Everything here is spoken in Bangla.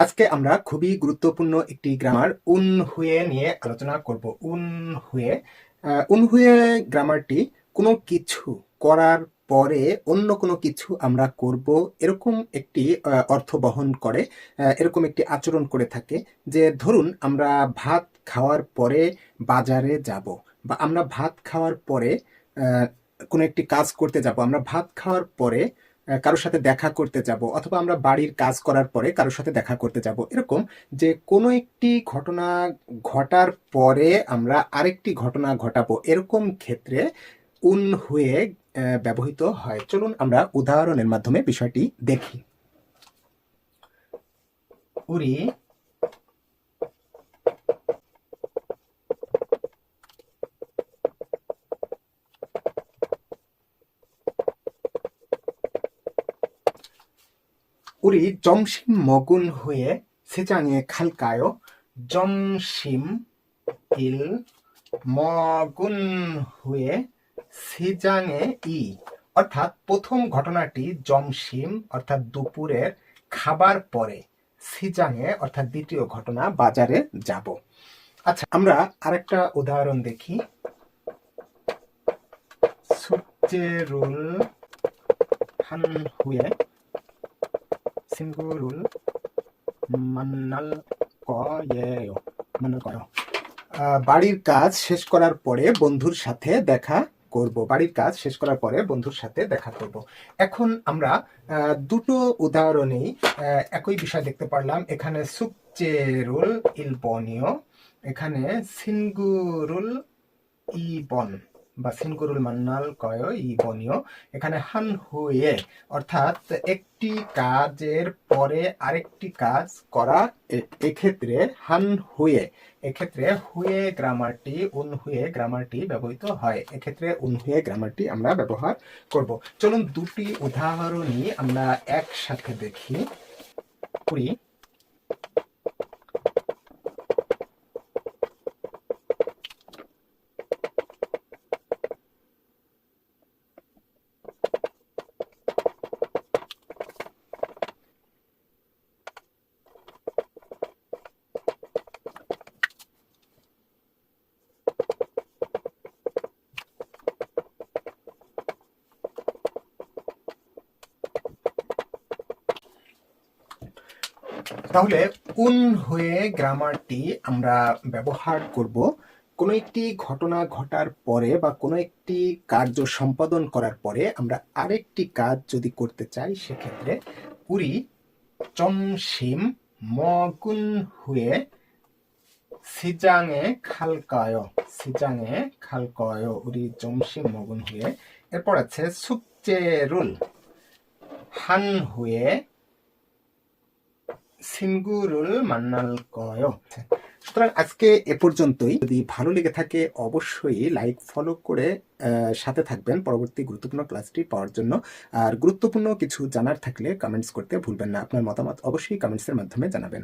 আজকে আমরা খুবই গুরুত্বপূর্ণ একটি গ্রামার উন হুয়ে নিয়ে আলোচনা করব। উন হুয়ে উন হুয়ে গ্রামারটি কোনো কিছু করার পরে অন্য কোনো কিছু আমরা করব। এরকম একটি অর্থ বহন করে এরকম একটি আচরণ করে থাকে যে ধরুন আমরা ভাত খাওয়ার পরে বাজারে যাব বা আমরা ভাত খাওয়ার পরে কোনো একটি কাজ করতে যাব। আমরা ভাত খাওয়ার পরে কারোর সাথে দেখা করতে যাব অথবা আমরা বাড়ির কাজ করার পরে কারোর সাথে দেখা করতে যাব, এরকম যে কোনো একটি ঘটনা ঘটার পরে আমরা আরেকটি ঘটনা ঘটাবো, এরকম ক্ষেত্রে উন হয়ে ব্যবহৃত হয়। চলুন আমরা উদাহরণের মাধ্যমে বিষয়টি দেখি। উরি 우리 점심 먹은 후에 세장에 갈까요? 점심 일 먹은 후에 세장에 ই অর্থাৎ প্রথম ঘটনাটি জমসিম অর্থাৎ দুপুরের খাবার পরে সিজাঙে অর্থাৎ দ্বিতীয় ঘটনা বাজারে যাব আচ্ছা আমরা আরেকটা উদাহরণ দেখি 숙제를 singularul বাড়ির কাজ শেষ করার পরে বন্ধুর সাথে দেখা করব। বাড়ির কাজ শেষ করার পরে বন্ধুর সাথে দেখা করব। এখন আমরা দুটো উদাহরণেই একই বিষয় দেখতে পারলাম। এখানে সুপচেরুল ইলবনীয়, এখানে সিনগুরুল ইবন বা সিনগুরুল মান্নাল কয় ইবনীয় এখানে হান হুয়ে, অর্থাৎ একটি কাজের পরে আরেকটি কাজ করা এক্ষেত্রে হান হুয়ে। এক্ষেত্রে হুয়ে গ্রামারটি, উন হুয়ে গ্রামারটি ব্যবহৃত হয়। এক্ষেত্রে উন হুয়ে গ্রামারটি আমরা ব্যবহার করব। চলুন দুটি উদাহরণই আমরা একসাথে দেখি। কুড়ি। তাহলে উন হয়ে গ্রামারটি আমরা ব্যবহার করব? কোনো একটি ঘটনা ঘটার পরে বা কোনো একটি কার্য সম্পাদন করার পরে আমরা আরেকটি কাজ যদি করতে চাই, সেক্ষেত্রে কুড়ি চমসিম মগুন হুয়ে সিজাংয়ে খালকায় সিজাঙে খালকায় উরি চমসিম মগুন হুয়ে। এরপর আছে সুপচে রুল, হান হুয়ে সিনগুরুল মান্নাল কয় সুতরাং আজকে এ পর্যন্তই। যদি ভালো লেগে থাকে, অবশ্যই লাইক ফলো করে সাথে থাকবেন পরবর্তী গুরুত্বপূর্ণ ক্লাসটি পাওয়ার জন্য। আর গুরুত্বপূর্ণ কিছু জানার থাকলে কমেন্টস করতে ভুলবেন না। আপনার মতামত অবশ্যই কমেন্টসের মাধ্যমে জানাবেন।